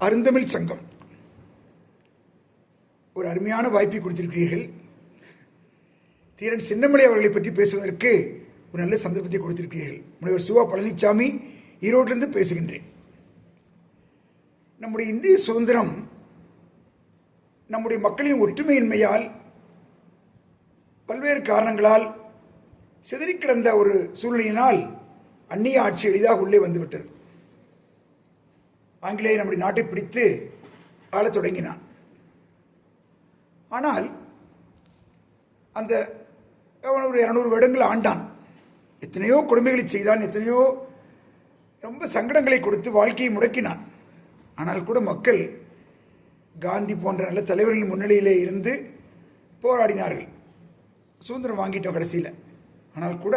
அருந்தமிழ் சங்கம். ஒரு அருமையான வாய்ப்பை கொடுத்திருக்கிறீர்கள். தீரன் சின்னமலை அவர்களை பற்றி பேசுவதற்கு ஒரு நல்ல சந்தர்ப்பத்தை கொடுத்திருக்கிறீர்கள். முனைவர் சுவா பழனிசாமி ஈரோட்டிலிருந்து பேசுகின்றேன். நம்முடைய இந்திய சுதந்திரம் நம்முடைய மக்களின் ஒற்றுமையின்மையால் பல்வேறு காரணங்களால் சிதறி கிடந்த ஒரு சூழ்நிலையினால் அந்நிய ஆட்சி எளிதாக உள்ளே வந்துவிட்டது. ஆங்கிலேயர் நம்முடைய நாட்டை பிடித்து ஆளத் தொடங்கினான். ஆனால் அந்த அவன் ஒரு இரநூறு வருடங்கள் ஆண்டான். எத்தனையோ கொடுமைகளை செய்தான் எத்தனையோ ரொம்ப சங்கடங்களை கொடுத்து வாழ்க்கையை முடக்கினான். ஆனால் கூட மக்கள் காந்தி போன்ற நல்ல தலைவர்களின் முன்னிலையிலே இருந்து போராடினார்கள். சுதந்திரம் வாங்கிட்டோம் கடைசியில். ஆனால் கூட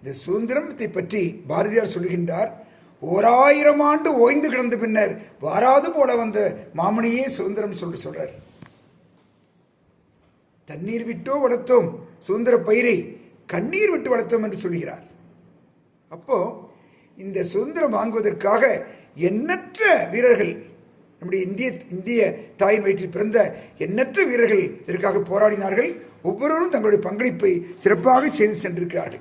இந்த சுதந்திரத்தை பற்றி பாரதியார் சொல்லுகின்றார் ஓராயிரம் ஆண்டு ஓய்ந்து கிடந்த பின்னர் வாராது போல வந்த மாமணியே சுதந்திரம் சொல்லி சொல்றார். தண்ணீர் விட்டோ வளர்த்தோம் சுதந்திர பயிரை கண்ணீர் விட்டு வளர்த்தோம் என்று சொல்கிறார். அப்போ இந்த சுதந்திரம் வாங்குவதற்காக எண்ணற்ற வீரர்கள் நம்முடைய இந்திய இந்திய தாயின் வயிற்றில் பிறந்த எண்ணற்ற வீரர்கள் இதற்காக போராடினார்கள். ஒவ்வொருவரும் தங்களுடைய பங்களிப்பை சிறப்பாக செய்து சென்றிருக்கிறார்கள்.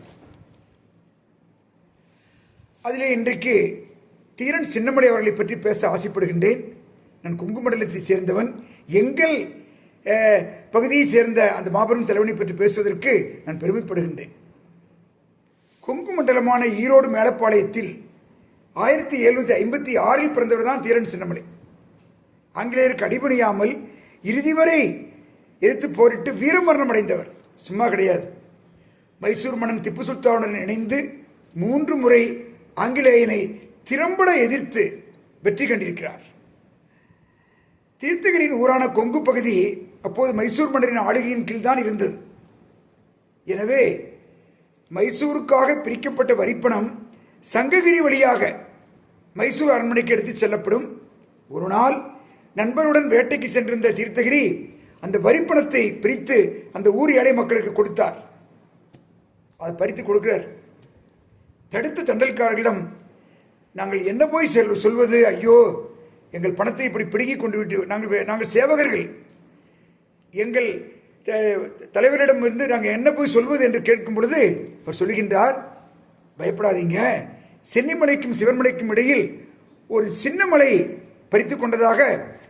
அதிலே இன்றைக்கு தீரன் சின்னமலை அவர்களை பற்றி பேச ஆசைப்படுகின்றேன். நான் குங்குமண்டலத்தை சேர்ந்தவன். எங்கள் பகுதியைச் பகுதியை சேர்ந்த அந்த மாபெரும் தலைவனை பற்றி பேசுவதற்கு நான் பெருமைப்படுகின்றேன். கொங்கு மண்டலமான ஈரோடு மேலப்பாளையத்தில் ஆயிரத்தி எழுநூற்றி ஐம்பத்தி ஆறில் பிறந்தவர் தான் தீரன் சின்னமலை ஆங்கிலேயருக்கு அடிபணியாமல் இறுதி வரை எதிர்த்து போரிட்டு வீரமரணம் அடைந்தவர் சும்மா கிடையாது. மைசூர் மன்னன் திப்பு சுல்தானுடன் இணைந்து மூன்று முறை ஆங்கிலேயனை திறம்பட எதிர்த்து வெற்றி கண்டிருக்கிறார். தீர்த்தகிரியின் ஊரான கொங்கு பகுதி அப்போது மைசூர் மன்னரின் ஆளுகையின் கீழ்தான் இருந்தது. எனவே மைசூருக்காக பிரிக்கப்பட்ட வரிப்பணம் சங்ககிரி வழியாக மைசூர் அரண்மனைக்கு எடுத்துச் செல்லப்படும். ஒரு நாள் நண்பருடன் வேட்டைக்கு சென்றிருந்த தீர்த்தகிரி அந்த வரிப்பணத்தை பிரித்து அந்த ஊர் ஏழை மக்களுக்கு கொடுத்தார். அதை பறித்து கொடுக்கிறார். தடுத்த தண்டல்காரர்களிடம் நாங்கள் என்ன போய் செல் சொல்வது? ஐயோ எங்கள் பணத்தை இப்படி பிடுங்கிக் கொண்டு விட்டு நாங்கள் நாங்கள் சேவகர்கள். எங்கள் த- தலைவரிடமிருந்து நாங்கள் என்ன போய் சொல்வது என்று கேட்கும் பொழுது அவர் சொல்கின்றார் பயப்படாதீங்க. சென்னிமலைக்கும் சிவன்மலைக்கும் இடையில் ஒரு சின்ன மலை பறித்து கொண்டதாக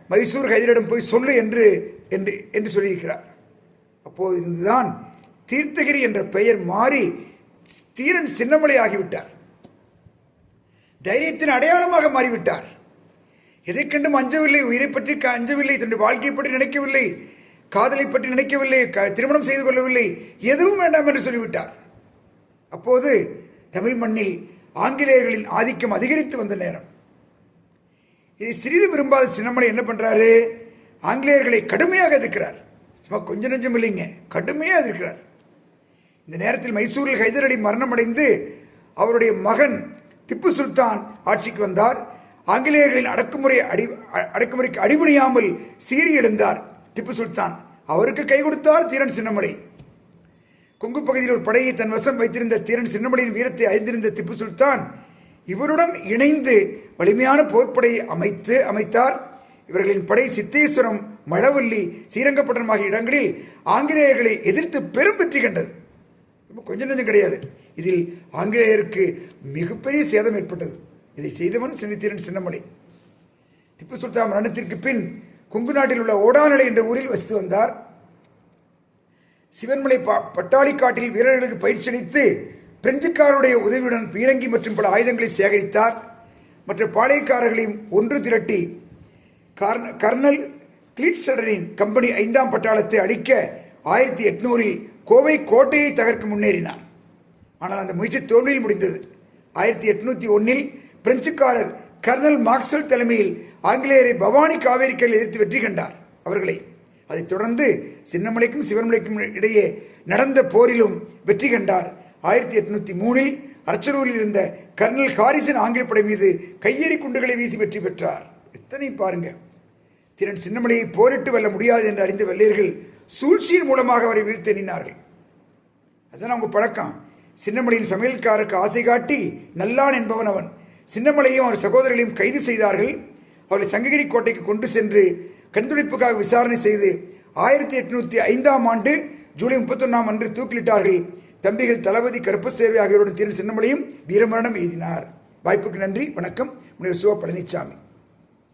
மைசூர் ஹைதரிடம் போய் சொல்லு என்று என்று என்று சொல்லியிருக்கிறார். அப்போது இருந்துதான் தீர்த்தகிரி என்ற பெயர் மாறி தீரன் சின்னமலை ஆகிவிட்டார் தைரியத்தின் அடையாளமாக மாறிவிட்டார். எதை கண்டும் அஞ்சவில்லை உயிரை பற்றி க- அஞ்சவில்லை தன்னுடைய வாழ்க்கையை பற்றி நினைக்கவில்லை காதலை பற்றி நினைக்கவில்லை க- திருமணம் செய்து கொள்ளவில்லை எதுவும் வேண்டாம் என்று சொல்லிவிட்டார். அப்போது தமிழ் மண்ணில் ஆங்கிலேயர்களின் ஆதிக்கம் அதிகரித்து வந்த நேரம். இதை சிறிது விரும்பாத சின்னமலை என்ன பண்ணுறாரு ஆங்கிலேயர்களை கடுமையாக எதிர்க்கிறார். சும்மா கொஞ்சம் நெஞ்சம் இல்லைங்க கடுமையாக எதிர்க்கிறார். இந்த நேரத்தில் மைசூரில் ஹைதர் அலி மரணமடைந்து அவருடைய மகன் திப்பு சுல்தான் ஆட்சிக்கு வந்தார். ஆங்கிலேயர்களின் அடக்குமுறை அடி அடக்குமுறைக்கு அடிபணியாமல் சீறி எழுந்தார் திப்பு சுல்தான். அவருக்கு கை கொடுத்தார் தீரன் சின்னமலை. கொங்கு பகுதியில் ஒரு படையை தன் வசம் வைத்திருந்த தீரன் சின்னமலையின் வீரத்தை அறிந்திருந்த திப்பு சுல்தான் இவருடன் இணைந்து வலிமையான போர்ப்படையை அமைத்து அமைத்தார். இவர்களின் படை சித்தேஸ்வரம் மழவல்லி ஸ்ரீரங்கப்பட்டணம் ஆகிய இடங்களில் ஆங்கிலேயர்களை எதிர்த்து பெரும் வெற்றி கண்டது. ரொம்ப கொஞ்சம் நஞ்சம் கிடையாது. இதில் ஆங்கிலேயருக்கு மிகப்பெரிய சேதம் ஏற்பட்டது. இதை செய்தவன் சின்னத்தீரன் சின்னமலை. திப்பு சுல்தான் மரணத்திற்கு பின் கொங்கு நாட்டில் உள்ள ஓடாநிலை என்ற ஊரில் வசித்து வந்தார். சிவன்மலை ப- பட்டாளிக்காட்டில் வீரர்களுக்கு பயிற்சி அளித்து பிரெஞ்சுக்காரருடைய உதவியுடன் பீரங்கி மற்றும் பல ஆயுதங்களை சேகரித்தார். மற்ற பாளையக்காரர்களையும் ஒன்று திரட்டி கார்ன- கர்னல் கிளிட்சடரின் கம்பெனி ஐந்தாம் பட்டாளத்தை அழிக்க ஆயிரத்தி எட்நூறில் கோவை கோட்டையை தகர்க்க முன்னேறினார். ஆனால் அந்த முயற்சி தோல்வியில் முடிந்தது. ஆயிரத்தி எட்நூத்தி ஒன்னில் பிரெஞ்சுக்காரர் கர்னல் மார்க்ஸ்வெல் தலைமையில் ஆங்கிலேயரை பவானி காவேரிக்கல் எதிர்த்து வெற்றி கண்டார் அவர்களை. அதைத் தொடர்ந்து சின்னமலைக்கும் சிவன்மலைக்கும் இடையே நடந்த போரிலும் வெற்றி கண்டார். ஆயிரத்தி எட்நூத்தி மூணில் அரச்சலூரில் இருந்த கர்னல் ஹாரிசன் ஆங்கில படை மீது கையெறி குண்டுகளை வீசி வெற்றி பெற்றார். எத்தனை பாருங்க. திறன் சின்னமலையை போரிட்டு வெல்ல முடியாது என்று அறிந்த வெள்ளையர்கள் சூழ்ச்சியின் மூலமாக அவரை வீழ்த்தெறினார்கள் அதுதான் அதான் அவங்க பழக்கம். சின்னமலையின் சமையல்காரருக்கு ஆசை காட்டி நல்லான் என்பவன் அவன். சின்னமலையும் அவர் சகோதரர்களையும் கைது செய்தார்கள். அவளை சங்ககிரி கோட்டைக்கு கொண்டு சென்று கண்துடைப்புக்காக விசாரணை செய்து ஆயிரத்தி எட்நூத்தி ஐந்தாம் ஆண்டு ஜூலை முப்பத்தொன்னாம் அன்று தூக்கிலிட்டார்கள். தம்பிகள் தளபதி கருப்பசேர்வை ஆகியோருடன் தீர்வு சின்னமலையும் வீரமரணம் எய்தினார். வாய்ப்புக்கு நன்றி வணக்கம். முனைவர் சிவ பழனிசாமி